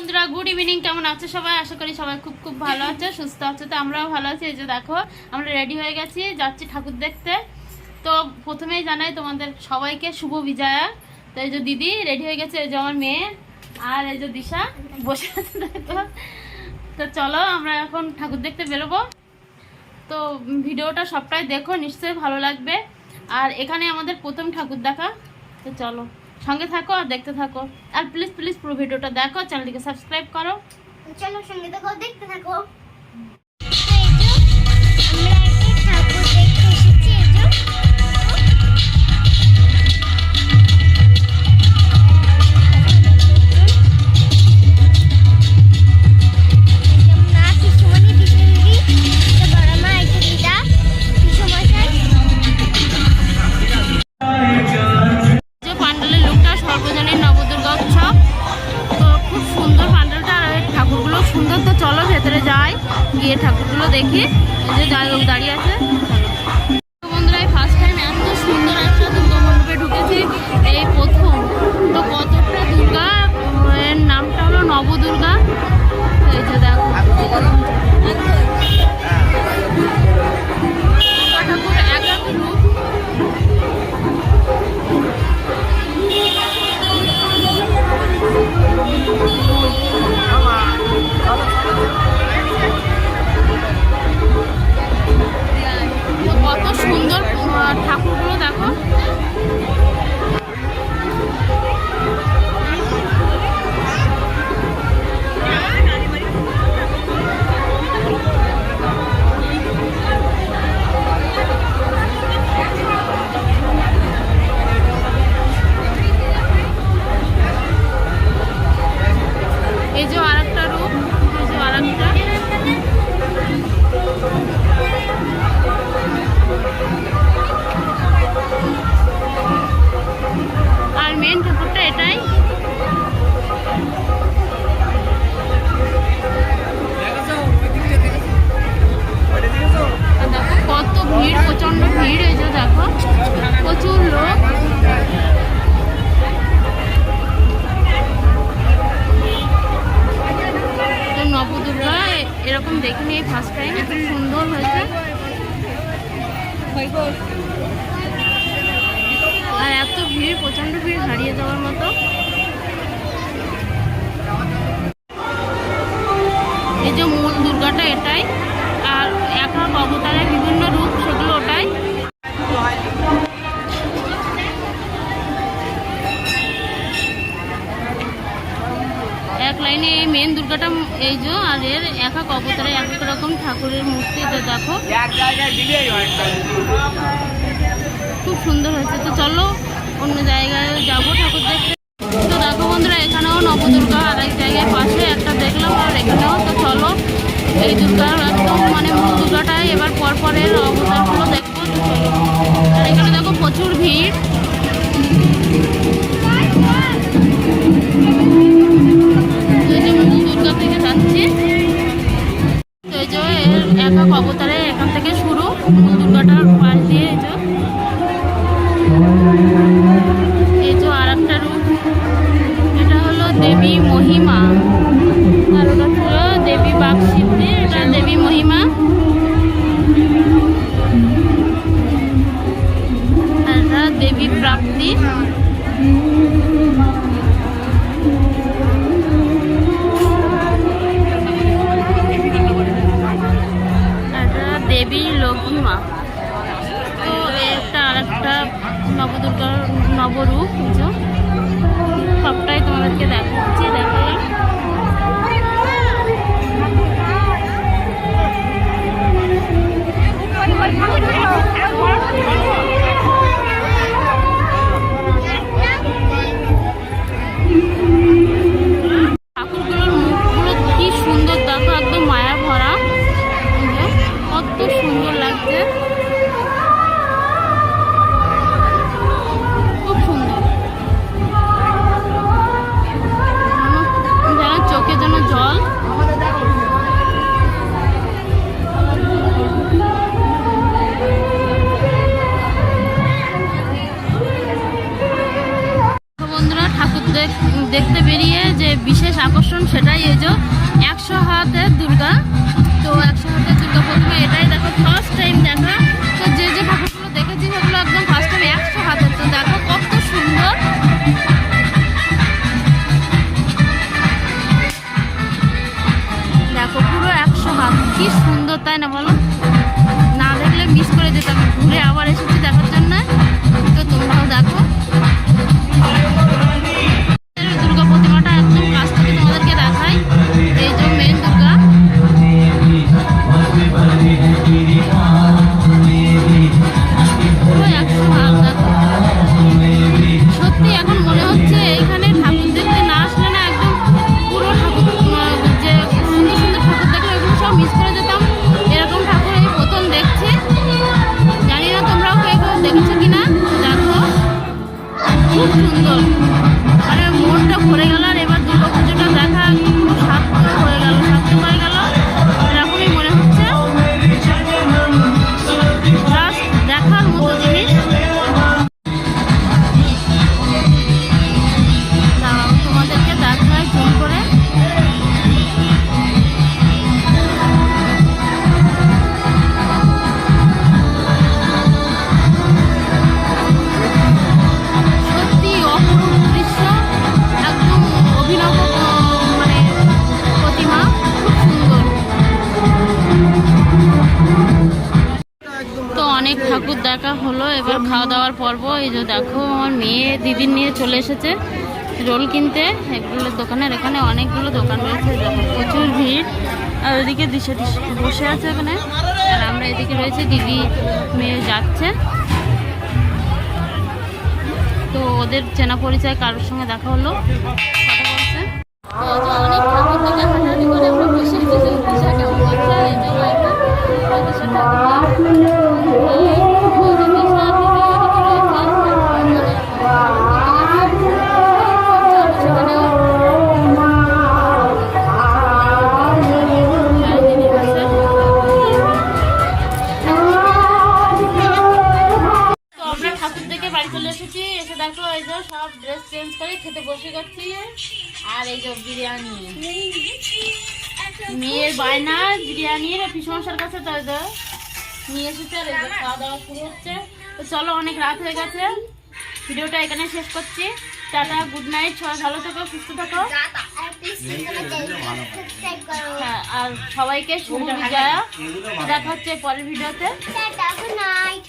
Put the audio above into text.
বন্ধুরা good evening কেমন আছো সবাই? আশা করি সবাই খুব খুব ভালো আছে, সুস্থ আছে, তো আমরাও ভালো আছি। এই যে দেখো, আমরা রেডি হয়ে গেছি, যাচ্ছি ঠাকুর দেখতে। তো প্রথমেই জানাই তোমাদের সবাইকে শুভ বিজয়া। তো এই যে দিদি রেডি হয়ে গেছে, এই যে আমার মেয়ে আর এই যে দিশা বসে আছে, দেখো। তো চলো, আমরা এখন ঠাকুর দেখতে বেরোবো। তো ভিডিওটা সবটাই দেখো, নিশ্চয়ই ভালো লাগবে। আর এখানে আমাদের প্রথম ঠাকুর দেখা। তো চলো। সঙ্গে থাকো আর দেখতে থাকো। আর প্লিজ প্লিজ পুরো ভিডিওটা দেখো, চ্যানেলটিকে সাবস্ক্রাইব করো। চলো সঙ্গে দেখো দেখতে থাকো। চলো ভেতরে যাই, গিয়ে ঠাকুরগুলো দেখি। যে যাই হোক দাঁড়িয়ে আছে বন্ধুরা ফার্স্ট টাইম এত সুন্দর একটা দুর্গা মণ্ডপে ঢুকেছি। এই প্রথম এটাই। আর এক অবতারের বিভিন্ন রূপ সেগুলো ওটাই। এক লাইনে এই মেন দুর্গাটা, এই যে, আর এর এক এক অবতারে এক এক রকম ঠাকুরের মূর্তি দেখো। খুব সুন্দর হয়েছে। তো চলো অন্য জায়গায় যাব ঠাকুর দেখতে। দুর্গার একদম মানে মূল দুর্গাটাই এবার পরপরের অবতারগুলো দেখব। আর এখানে দেখো প্রচুর ভিড়। থেকে যাচ্ছি। এই যে এর অবতারে এখান থেকে শুরু। পাশ দিয়ে এই এটা হলো দেবী মহিমা। তোমাদেরকে দেখাচ্ছি দেখালাম Thank you. দেখতে বেরিয়ে যে বিশেষ আকর্ষণ সেটাই এজো একশো হাতে দুর্গা। তো একশো হাতে দুর্গা প্রথমে এটাই দেখো ফার্স্ট টাইম দেখা। তো যে যে ঠাকুরগুলো দেখেছি সেগুলো একদম ফার্স্ট টাইম একশো হাতে তো দেখো কত সুন্দর। দেখো পুরো একশো হাত, কি সুন্দর, তাই না বলো? খুব সুন্দর মানে মনটা ভরে গেল দেখা হলো, এবার খাওয়া দাওয়ার পর্ব। এই যে দেখো, আমার মেয়ে, দিদির নিয়ে চলে এসেছে রোল কিনতে। এগুলো দোকানের এখানে অনেকগুলো দোকান রয়েছে প্রচুর ভিড়। আর ওইদিকে দিশে বসে আছে এখানে। আর আমরা এদিকে রয়েছে, দিদি মেয়ে যাচ্ছে। তো ওদের চেনা পরিচয় কারোর সঙ্গে দেখা হলো, কথা বলছে। বাড়ি চলে এসেছি। এসে দেখো এই যে সব ড্রেস চেঞ্জ করে খেতে বসে গেছি। আর এই যে বিরিয়ানি। মেয়ের বায়না বিরিয়ানির পিসমশার কাছে তো এই যে নিয়ে এসেছে আর খাওয়া দাওয়া শুরু হচ্ছে। তো চলো অনেক রাত হয়ে গেছে। ভিডিওটা এখানে শেষ করছি। টাটা গুড নাইট সবাই ভালো থেকো সুস্থ থাকো। হ্যাঁ, আর সবাইকে শুভ বিজয়া দেখা হচ্ছে পরের ভিডিওতে। Good night